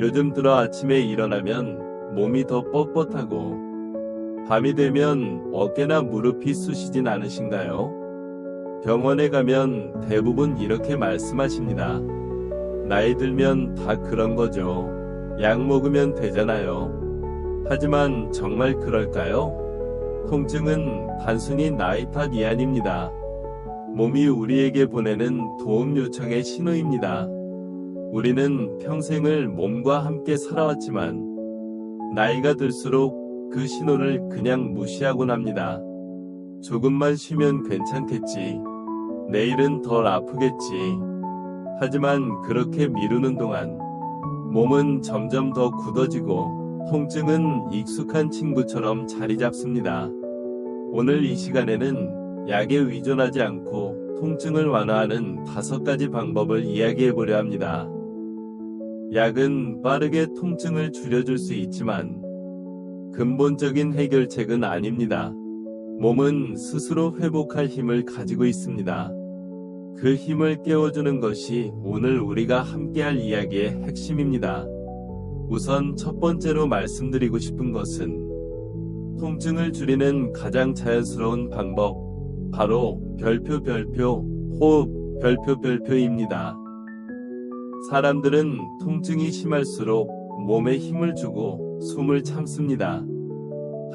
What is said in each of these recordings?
요즘 들어 아침에 일어나면 몸이 더 뻣뻣하고 밤이 되면 어깨나 무릎이 쑤시진 않으신가요? 병원에 가면 대부분 이렇게 말씀하십니다. 나이 들면 다 그런 거죠. 약 먹으면 되잖아요. 하지만 정말 그럴까요? 통증은 단순히 나이 탓이 아닙니다. 몸이 우리에게 보내는 도움 요청의 신호입니다. 우리는 평생을 몸과 함께 살아왔지만 나이가 들수록 그 신호를 그냥 무시하곤 합니다. 조금만 쉬면 괜찮겠지. 내일은 덜 아프겠지. 하지만 그렇게 미루는 동안 몸은 점점 더 굳어지고 통증은 익숙한 친구처럼 자리 잡습니다. 오늘 이 시간에는 약에 의존하지 않고 통증을 완화하는 다섯 가지 방법을 이야기해 보려 합니다. 약은 빠르게 통증을 줄여줄 수 있지만 근본적인 해결책은 아닙니다. 몸은 스스로 회복할 힘을 가지고 있습니다. 그 힘을 깨워주는 것이 오늘 우리가 함께할 이야기의 핵심입니다. 우선 첫 번째로 말씀드리고 싶은 것은 통증을 줄이는 가장 자연스러운 방법, 바로 별표 별표 호흡 별표 별표입니다. 사람들은 통증이 심할수록 몸에 힘을 주고 숨을 참습니다.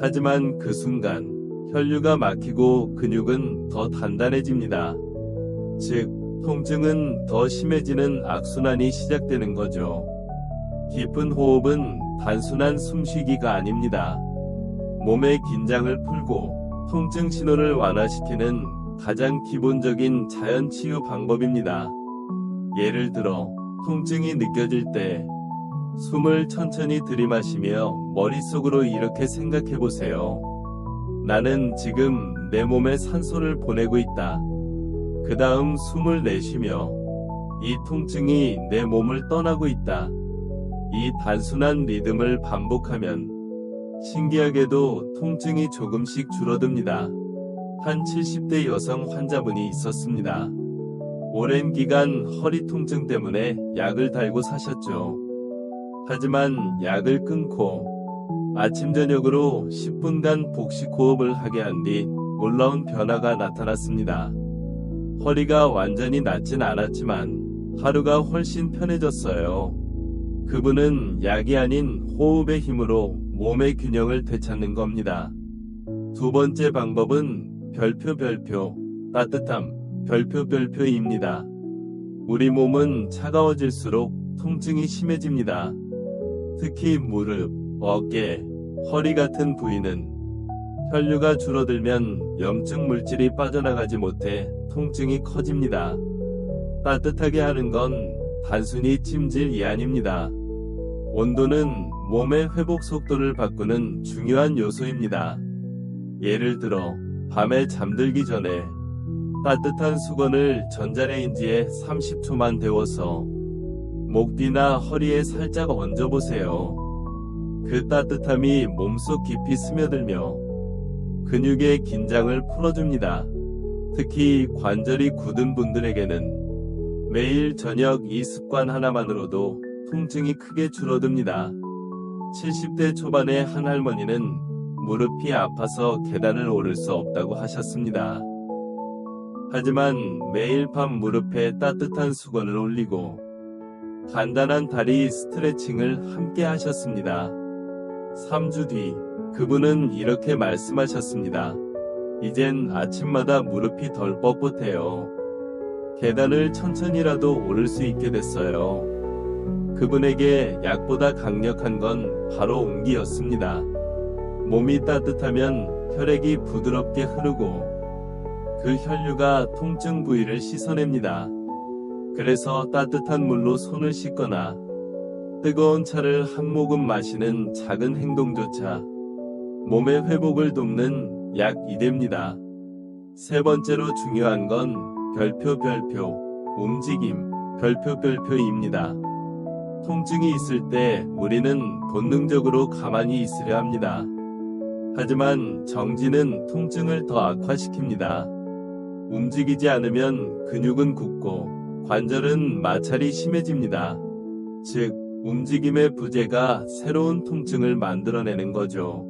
하지만 그 순간 혈류가 막히고 근육은 더 단단해집니다. 즉, 통증은 더 심해지는 악순환이 시작되는 거죠. 깊은 호흡은 단순한 숨쉬기가 아닙니다. 몸의 긴장을 풀고 통증 신호를 완화시키는 가장 기본적인 자연 치유 방법입니다. 예를 들어, 통증이 느껴질 때 숨을 천천히 들이마시며 머릿속으로 이렇게 생각해 보세요. 나는 지금 내 몸에 산소를 보내고 있다. 그 다음 숨을 내쉬며 이 통증이 내 몸을 떠나고 있다. 이 단순한 리듬을 반복하면 신기하게도 통증이 조금씩 줄어듭니다. 한 70대 여성 환자분이 있었습니다. 오랜 기간 허리 통증 때문에 약을 달고 사셨죠. 하지만 약을 끊고 아침 저녁으로 10분간 복식 호흡을 하게 한 뒤 놀라운 변화가 나타났습니다. 허리가 완전히 낫진 않았지만 하루가 훨씬 편해졌어요. 그분은 약이 아닌 호흡의 힘으로 몸의 균형을 되찾는 겁니다. 두 번째 방법은 별표 별표 따뜻함 별표 별표입니다. 우리 몸은 차가워질수록 통증이 심해집니다. 특히 무릎, 어깨, 허리 같은 부위는 혈류가 줄어들면 염증 물질이 빠져나가지 못해 통증이 커집니다. 따뜻하게 하는 건 단순히 찜질이 아닙니다. 온도는 몸의 회복 속도를 바꾸는 중요한 요소입니다. 예를 들어, 밤에 잠들기 전에 따뜻한 수건을 전자레인지에 30초만 데워서 목 뒤나 허리에 살짝 얹어보세요. 그 따뜻함이 몸속 깊이 스며들며 근육의 긴장을 풀어줍니다. 특히 관절이 굳은 분들에게는 매일 저녁 이 습관 하나만으로도 통증이 크게 줄어듭니다. 70대 초반의 한 할머니는 무릎이 아파서 계단을 오를 수 없다고 하셨습니다. 하지만 매일 밤 무릎에 따뜻한 수건을 올리고 간단한 다리 스트레칭을 함께 하셨습니다. 3주 뒤 그분은 이렇게 말씀하셨습니다. 이젠 아침마다 무릎이 덜 뻣뻣해요. 계단을 천천히라도 오를 수 있게 됐어요. 그분에게 약보다 강력한 건 바로 온기였습니다. 몸이 따뜻하면 혈액이 부드럽게 흐르고 그 혈류가 통증 부위를 씻어냅니다. 그래서 따뜻한 물로 손을 씻거나 뜨거운 차를 한 모금 마시는 작은 행동조차 몸의 회복을 돕는 약이 됩니다. 세 번째로 중요한 건 별표 별표 움직임 별표 별표입니다. 통증이 있을 때 우리는 본능적으로 가만히 있으려 합니다. 하지만 정지는 통증을 더 악화시킵니다. 움직이지 않으면 근육은 굳고 관절은 마찰이 심해집니다. 즉, 움직임의 부재가 새로운 통증을 만들어내는 거죠.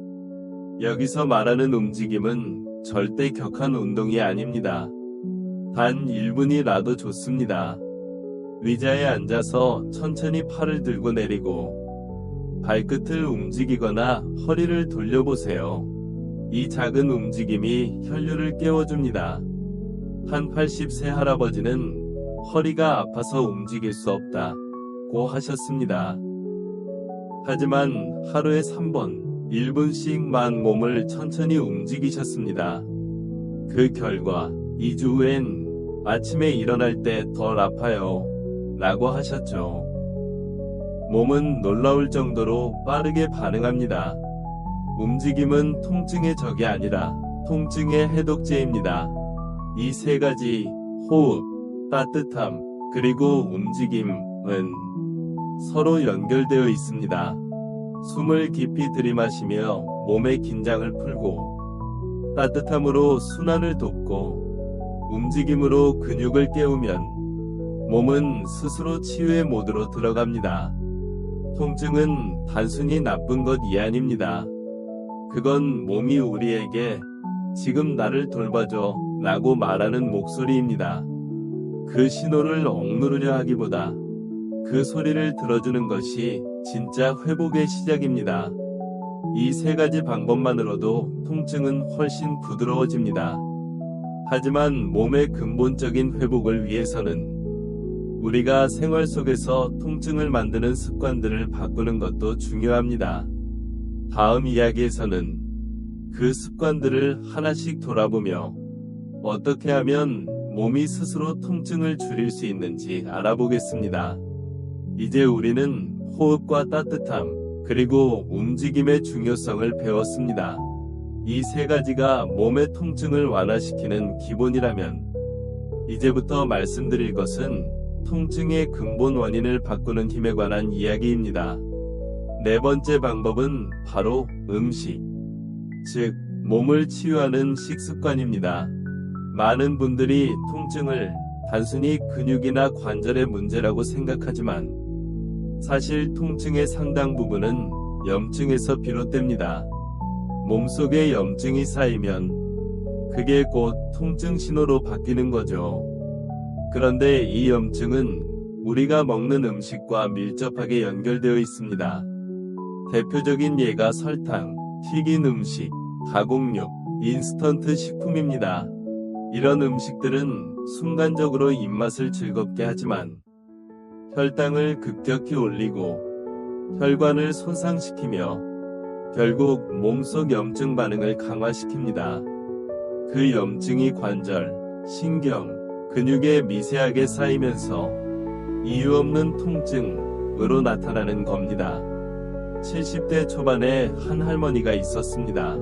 여기서 말하는 움직임은 절대 격한 운동이 아닙니다. 단 1분이라도 좋습니다. 의자에 앉아서 천천히 팔을 들고 내리고 발끝을 움직이거나 허리를 돌려보세요. 이 작은 움직임이 혈류를 깨워줍니다. 한 80세 할아버지는 허리가 아파서 움직일 수 없다 고 하셨습니다. 하지만 하루에 3번, 1분씩만 몸을 천천히 움직이셨습니다. 그 결과 2주 후엔 아침에 일어날 때 덜 아파요. 라고 하셨죠. 몸은 놀라울 정도로 빠르게 반응합니다. 움직임은 통증의 적이 아니라 통증의 해독제입니다. 이 세 가지 호흡, 따뜻함, 그리고 움직임은 서로 연결되어 있습니다. 숨을 깊이 들이마시며 몸의 긴장을 풀고 따뜻함으로 순환을 돕고 움직임으로 근육을 깨우면 몸은 스스로 치유의 모드로 들어갑니다. 통증은 단순히 나쁜 것이 아닙니다. 그건 몸이 우리에게 지금 나를 돌봐줘 라고 말하는 목소리입니다. 그 신호를 억누르려 하기보다 그 소리를 들어주는 것이 진짜 회복의 시작입니다. 이 세 가지 방법만으로도 통증은 훨씬 부드러워집니다. 하지만 몸의 근본적인 회복을 위해서는 우리가 생활 속에서 통증을 만드는 습관들을 바꾸는 것도 중요합니다. 다음 이야기에서는 그 습관들을 하나씩 돌아보며 어떻게 하면 몸이 스스로 통증을 줄일 수 있는지 알아보겠습니다. 이제 우리는 호흡과 따뜻함, 그리고 움직임의 중요성을 배웠습니다. 이 세 가지가 몸의 통증을 완화시키는 기본이라면, 이제부터 말씀드릴 것은 통증의 근본 원인을 바꾸는 힘에 관한 이야기입니다. 네 번째 방법은 바로 음식, 즉, 몸을 치유하는 식습관입니다. 많은 분들이 통증을 단순히 근육이나 관절의 문제라고 생각하지만 사실 통증의 상당 부분은 염증에서 비롯됩니다. 몸속에 염증이 쌓이면 그게 곧 통증 신호로 바뀌는 거죠. 그런데 이 염증은 우리가 먹는 음식과 밀접하게 연결되어 있습니다. 대표적인 예가 설탕, 튀긴 음식, 가공육, 인스턴트 식품입니다. 이런 음식들은 순간적으로 입맛을 즐겁게 하지만 혈당을 급격히 올리고 혈관을 손상시키며 결국 몸속 염증 반응을 강화시킵니다. 그 염증이 관절, 신경, 근육에 미세하게 쌓이면서 이유 없는 통증으로 나타나는 겁니다. 70대 초반에 한 할머니가 있었습니다.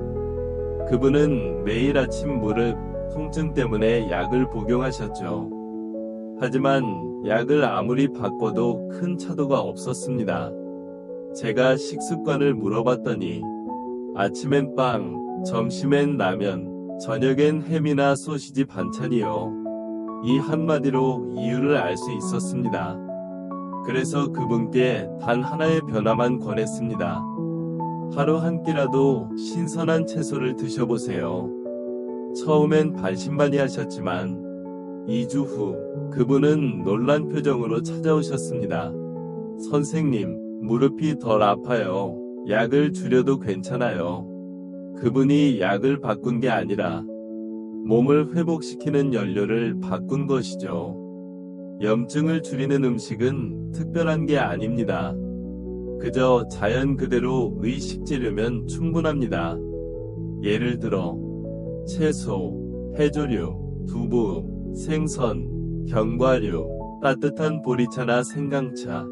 그분은 매일 아침 무릎 통증 때문에 약을 복용하셨죠. 하지만 약을 아무리 바꿔도 큰 차도가 없었습니다. 제가 식습관을 물어봤더니 아침엔 빵, 점심엔 라면, 저녁엔 햄이나 소시지 반찬이요. 이 한마디로 이유를 알 수 있었습니다. 그래서 그분께 단 하나의 변화만 권했습니다. 하루 한 끼라도 신선한 채소를 드셔보세요. 처음엔 반신반의 하셨지만 2주 후 그분은 놀란 표정으로 찾아오셨습니다. 선생님, 무릎이 덜 아파요. 약을 줄여도 괜찮아요. 그분이 약을 바꾼 게 아니라 몸을 회복시키는 연료를 바꾼 것이죠. 염증을 줄이는 음식은 특별한 게 아닙니다. 그저 자연 그대로 의식재료면 충분합니다. 예를 들어 채소, 해조류, 두부, 생선, 견과류, 따뜻한 보리차나 생강차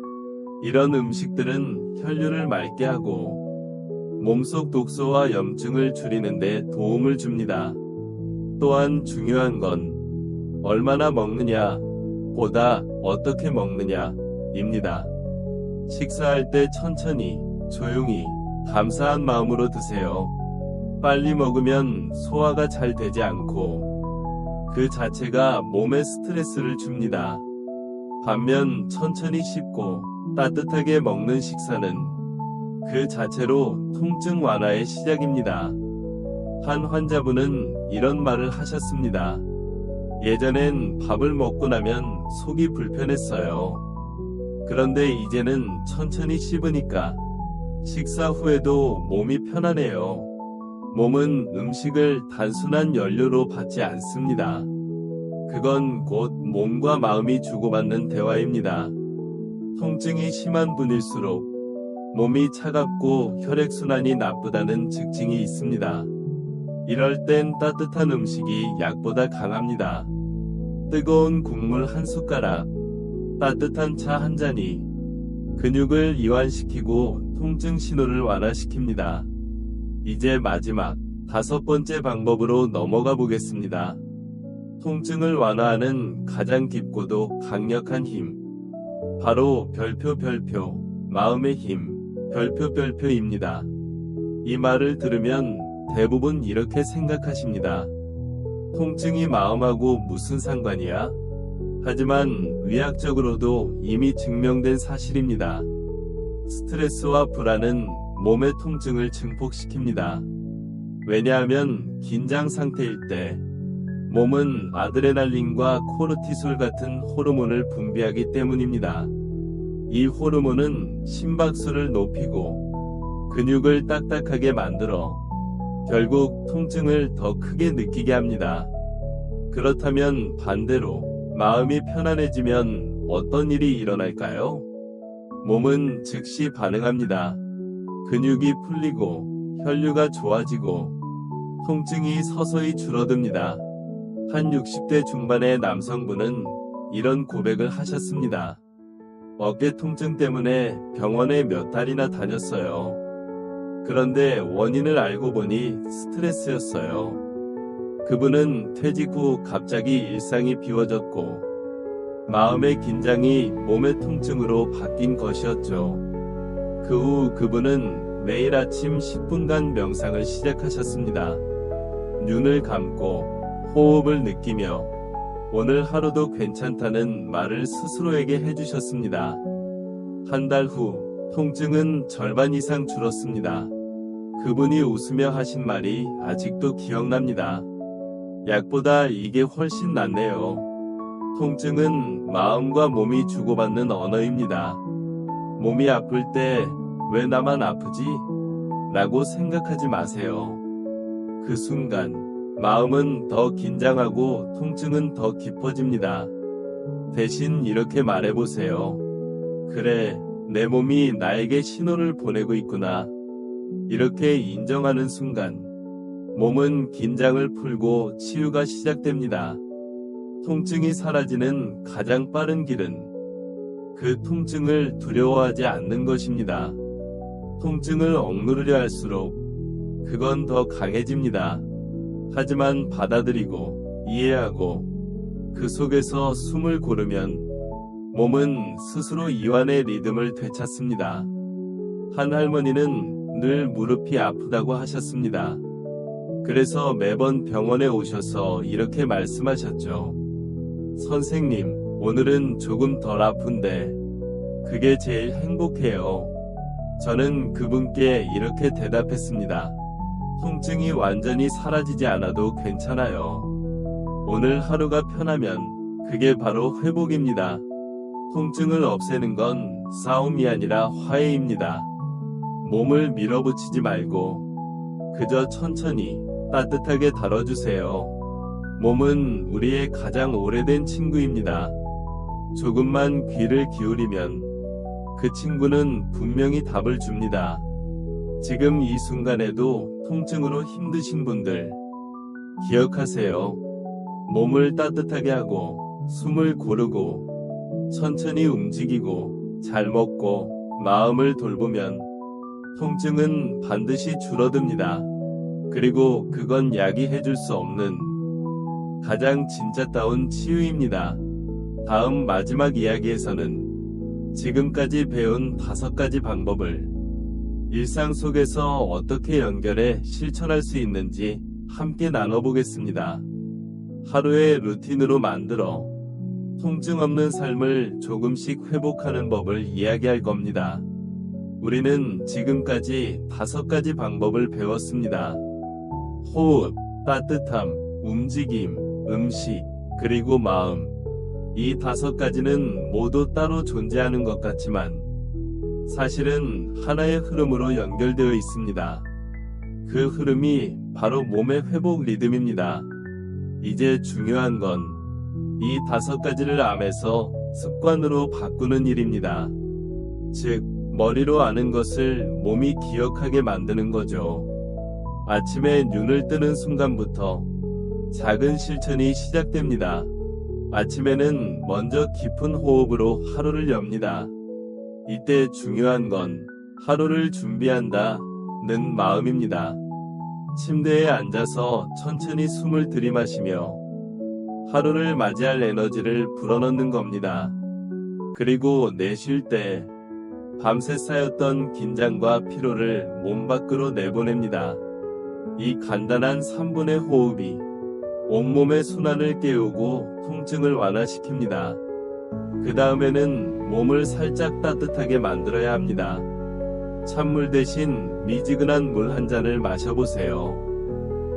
이런 음식들은 혈류를 맑게 하고 몸속 독소와 염증을 줄이는데 도움을 줍니다. 또한 중요한 건 얼마나 먹느냐 보다 어떻게 먹느냐 입니다. 식사할 때 천천히 조용히 감사한 마음으로 드세요. 빨리 먹으면 소화가 잘 되지 않고 그 자체가 몸에 스트레스를 줍니다. 반면 천천히 씹고 따뜻하게 먹는 식사는 그 자체로 통증 완화의 시작입니다. 한 환자분은 이런 말을 하셨습니다. 예전엔 밥을 먹고 나면 속이 불편했어요. 그런데 이제는 천천히 씹으니까 식사 후에도 몸이 편하네요. 몸은 음식을 단순한 연료로 받지 않습니다. 그건 곧 몸과 마음이 주고받는 대화입니다. 통증이 심한 분일수록 몸이 차갑고 혈액순환이 나쁘다는 증징이 있습니다. 이럴 땐 따뜻한 음식이 약보다 강합니다. 뜨거운 국물 한 숟가락, 따뜻한 차 한 잔이 근육을 이완시키고 통증 신호를 완화시킵니다. 이제 마지막 다섯 번째 방법으로 넘어가 보겠습니다. 통증을 완화하는 가장 깊고도 강력한 힘. 바로 별표 별표, 마음의 힘, 별표 별표입니다. 이 말을 들으면 대부분 이렇게 생각하십니다. 통증이 마음하고 무슨 상관이야? 하지만 의학적으로도 이미 증명된 사실입니다. 스트레스와 불안은 몸의 통증을 증폭시킵니다. 왜냐하면 긴장 상태일 때 몸은 아드레날린과 코르티솔 같은 호르몬을 분비하기 때문입니다. 이 호르몬은 심박수를 높이고 근육을 딱딱하게 만들어 결국 통증을 더 크게 느끼게 합니다. 그렇다면 반대로 마음이 편안해지면 어떤 일이 일어날까요? 몸은 즉시 반응합니다. 근육이 풀리고 혈류가 좋아지고 통증이 서서히 줄어듭니다. 한 60대 중반의 남성분은 이런 고백을 하셨습니다. 어깨 통증 때문에 병원에 몇 달이나 다녔어요. 그런데 원인을 알고 보니 스트레스였어요. 그분은 퇴직 후 갑자기 일상이 비워졌고 마음의 긴장이 몸의 통증으로 바뀐 것이었죠. 그 후 그분은 매일 아침 10분간 명상을 시작하셨습니다. 눈을 감고 호흡을 느끼며 오늘 하루도 괜찮다는 말을 스스로에게 해주셨습니다. 한 달 후 통증은 절반 이상 줄었습니다. 그분이 웃으며 하신 말이 아직도 기억납니다. 약보다 이게 훨씬 낫네요. 통증은 마음과 몸이 주고받는 언어입니다. 몸이 아플 때 왜 나만 아프지? 라고 생각하지 마세요. 그 순간 마음은 더 긴장하고 통증은 더 깊어집니다. 대신 이렇게 말해보세요. 그래, 내 몸이 나에게 신호를 보내고 있구나. 이렇게 인정하는 순간, 몸은 긴장을 풀고 치유가 시작됩니다. 통증이 사라지는 가장 빠른 길은 그 통증을 두려워하지 않는 것입니다. 통증을 억누르려 할수록 그건 더 강해집니다. 하지만 받아들이고 이해하고 그 속에서 숨을 고르면 몸은 스스로 이완의 리듬을 되찾습니다. 한 할머니는 늘 무릎이 아프다고 하셨습니다. 그래서 매번 병원에 오셔서 이렇게 말씀하셨죠. 선생님, 오늘은 조금 덜 아픈데, 그게 제일 행복해요. 저는 그분께 이렇게 대답했습니다. 통증이 완전히 사라지지 않아도 괜찮아요. 오늘 하루가 편하면 그게 바로 회복입니다. 통증을 없애는 건 싸움이 아니라 화해입니다. 몸을 밀어붙이지 말고 그저 천천히 따뜻하게 다뤄주세요. 몸은 우리의 가장 오래된 친구입니다. 조금만 귀를 기울이면 그 친구는 분명히 답을 줍니다. 지금 이 순간에도 통증으로 힘드신 분들, 기억하세요. 몸을 따뜻하게 하고, 숨을 고르고, 천천히 움직이고, 잘 먹고, 마음을 돌보면, 통증은 반드시 줄어듭니다. 그리고 그건 약이 해줄 수 없는 가장 진짜다운 치유입니다. 다음 마지막 이야기에서는 지금까지 배운 다섯 가지 방법을 일상 속에서 어떻게 연결해 실천할 수 있는지 함께 나눠보겠습니다. 하루의 루틴으로 만들어 통증 없는 삶을 조금씩 회복하는 법을 이야기할 겁니다. 우리는 지금까지 다섯 가지 방법을 배웠습니다. 호흡, 따뜻함, 움직임, 음식, 그리고 마음. 이 다섯 가지는 모두 따로 존재하는 것 같지만 사실은 하나의 흐름으로 연결되어 있습니다. 그 흐름이 바로 몸의 회복 리듬입니다. 이제 중요한 건 이 다섯 가지를 암에서 습관으로 바꾸는 일입니다. 즉, 머리로 아는 것을 몸이 기억하게 만드는 거죠. 아침에 눈을 뜨는 순간부터 작은 실천이 시작됩니다. 아침에는 먼저 깊은 호흡으로 하루를 엽니다. 이때 중요한 건 하루를 준비한다 는 마음입니다. 침대에 앉아서 천천히 숨을 들이마시며 하루를 맞이할 에너지를 불어넣는 겁니다. 그리고 내쉴 때 밤새 쌓였던 긴장과 피로를 몸 밖으로 내보냅니다. 이 간단한 3분의 호흡이 온몸의 순환을 깨우고 통증을 완화시킵니다. 그 다음에는 몸을 살짝 따뜻하게 만들어야 합니다. 찬물 대신 미지근한 물 한 잔을 마셔보세요.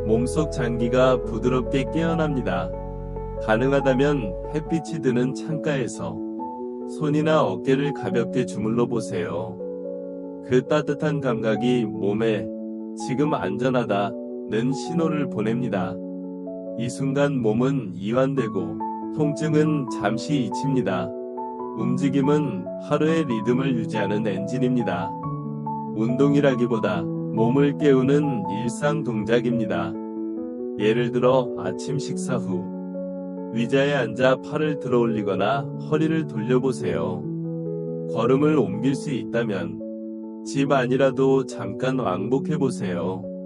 몸속 장기가 부드럽게 깨어납니다. 가능하다면 햇빛이 드는 창가에서 손이나 어깨를 가볍게 주물러 보세요. 그 따뜻한 감각이 몸에 지금 안전하다는 신호를 보냅니다. 이 순간 몸은 이완되고 통증은 잠시 잊힙니다. 움직임은 하루의 리듬을 유지하는 엔진입니다. 운동이라기보다 몸을 깨우는 일상 동작입니다. 예를 들어 아침 식사 후 의자에 앉아 팔을 들어 올리거나 허리를 돌려보세요. 걸음을 옮길 수 있다면 집 안이라도 잠깐 왕복해보세요.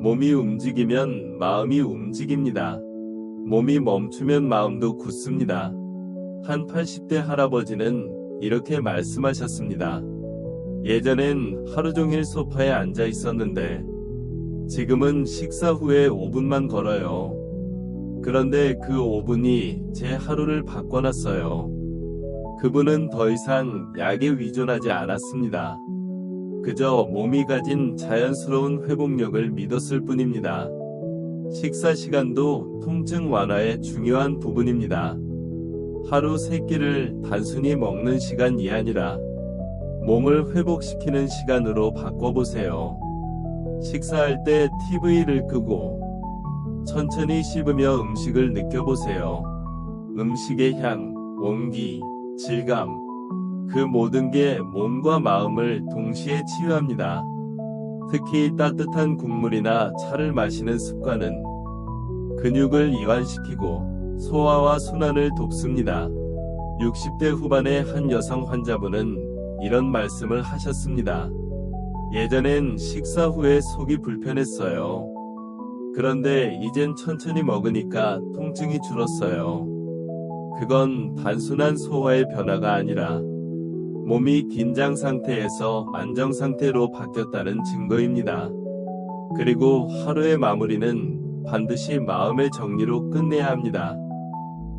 몸이 움직이면 마음이 움직입니다. 몸이 멈추면 마음도 굳습니다. 한 80대 할아버지는 이렇게 말씀하셨습니다. 예전엔 하루 종일 소파에 앉아 있었는데 지금은 식사 후에 5분만 걸어요. 그런데 그 5분이 제 하루를 바꿔놨어요. 그분은 더 이상 약에 의존하지 않았습니다. 그저 몸이 가진 자연스러운 회복력을 믿었을 뿐입니다. 식사 시간도 통증 완화의 중요한 부분입니다. 하루 세 끼를 단순히 먹는 시간이 아니라 몸을 회복시키는 시간으로 바꿔보세요. 식사할 때 TV를 끄고 천천히 씹으며 음식을 느껴보세요. 음식의 향, 온기, 질감, 그 모든 게 몸과 마음을 동시에 치유합니다. 특히 따뜻한 국물이나 차를 마시는 습관은 근육을 이완시키고 소화와 순환을 돕습니다. 60대 후반의 한 여성 환자분은 이런 말씀을 하셨습니다. 예전엔 식사 후에 속이 불편했어요. 그런데 이젠 천천히 먹으니까 통증이 줄었어요. 그건 단순한 소화의 변화가 아니라 몸이 긴장 상태에서 안정 상태로 바뀌었다는 증거입니다. 그리고 하루의 마무리는 반드시 마음의 정리로 끝내야 합니다.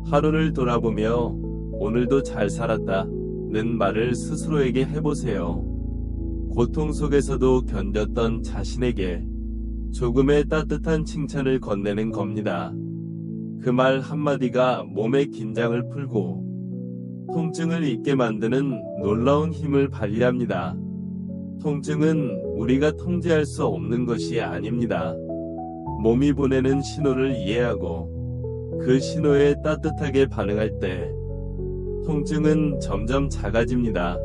하루를 돌아보며 오늘도 잘 살았다 는 말을 스스로에게 해보세요. 고통 속에서도 견뎠던 자신에게 조금의 따뜻한 칭찬을 건네는 겁니다. 그 말 한마디가 몸의 긴장을 풀고 통증을 잊게 만드는 놀라운 힘을 발휘합니다. 통증은 우리가 통제할 수 없는 것이 아닙니다. 몸이 보내는 신호를 이해하고 그 신호에 따뜻하게 반응할 때 통증은 점점 작아집니다.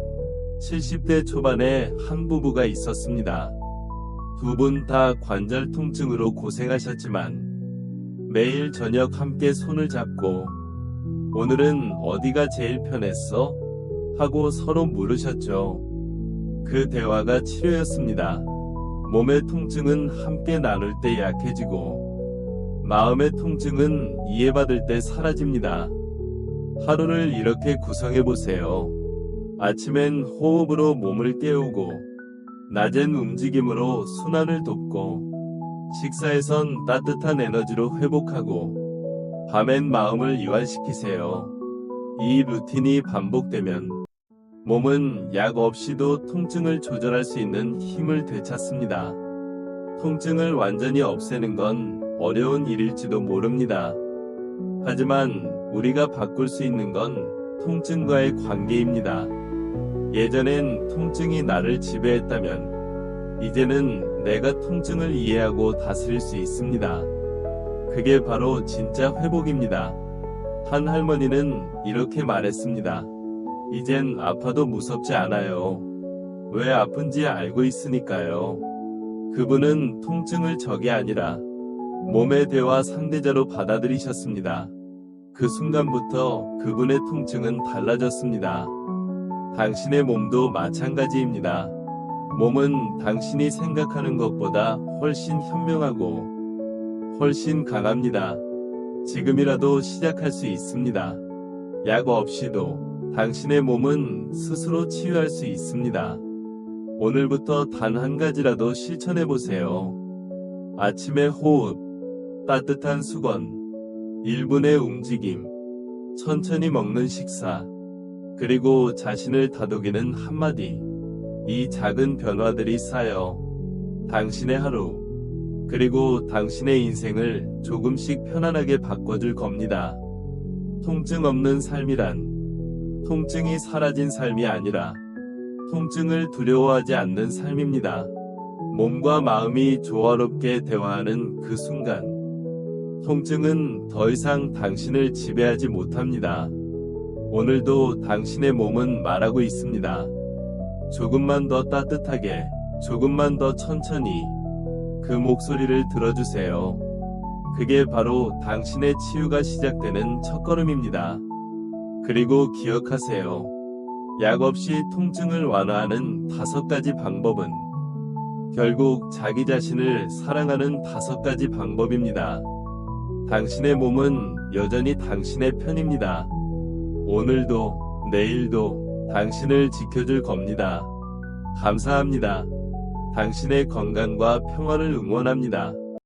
70대 초반에 한 부부가 있었습니다. 두 분 다 관절 통증으로 고생하셨지만 매일 저녁 함께 손을 잡고 오늘은 어디가 제일 편했어? 하고 서로 물으셨죠. 그 대화가 치료였습니다. 몸의 통증은 함께 나눌 때 약해지고 마음의 통증은 이해받을 때 사라집니다. 하루를 이렇게 구성해 보세요. 아침엔 호흡으로 몸을 깨우고 낮엔 움직임으로 순환을 돕고 식사에선 따뜻한 에너지로 회복하고 밤엔 마음을 이완시키세요. 이 루틴이 반복되면 몸은 약 없이도 통증을 조절할 수 있는 힘을 되찾습니다. 통증을 완전히 없애는 건 어려운 일일지도 모릅니다. 하지만 우리가 바꿀 수 있는 건 통증과의 관계입니다. 예전엔 통증이 나를 지배했다면 이제는 내가 통증을 이해하고 다스릴 수 있습니다. 그게 바로 진짜 회복입니다. 한 할머니는 이렇게 말했습니다. 이젠 아파도 무섭지 않아요. 왜 아픈지 알고 있으니까요. 그분은 통증을 적이 아니라 몸의 대화 상대자로 받아들이셨습니다. 그 순간부터 그분의 통증은 달라졌습니다. 당신의 몸도 마찬가지입니다. 몸은 당신이 생각하는 것보다 훨씬 현명하고 훨씬 강합니다. 지금이라도 시작할 수 있습니다. 약 없이도 당신의 몸은 스스로 치유할 수 있습니다. 오늘부터 단 한 가지라도 실천해 보세요. 아침의 호흡, 따뜻한 수건, 1분의 움직임, 천천히 먹는 식사, 그리고 자신을 다독이는 한마디. 이 작은 변화들이 쌓여 당신의 하루, 그리고 당신의 인생을 조금씩 편안하게 바꿔줄 겁니다. 통증 없는 삶이란 통증이 사라진 삶이 아니라 통증을 두려워하지 않는 삶입니다. 몸과 마음이 조화롭게 대화하는 그 순간, 통증은 더 이상 당신을 지배하지 못합니다. 오늘도 당신의 몸은 말하고 있습니다. 조금만 더 따뜻하게, 조금만 더 천천히 그 목소리를 들어주세요. 그게 바로 당신의 치유가 시작되는 첫걸음입니다. 그리고 기억하세요. 약 없이 통증을 완화하는 다섯 가지 방법은 결국 자기 자신을 사랑하는 다섯 가지 방법입니다. 당신의 몸은 여전히 당신의 편입니다. 오늘도, 내일도 당신을 지켜줄 겁니다. 감사합니다. 당신의 건강과 평화를 응원합니다.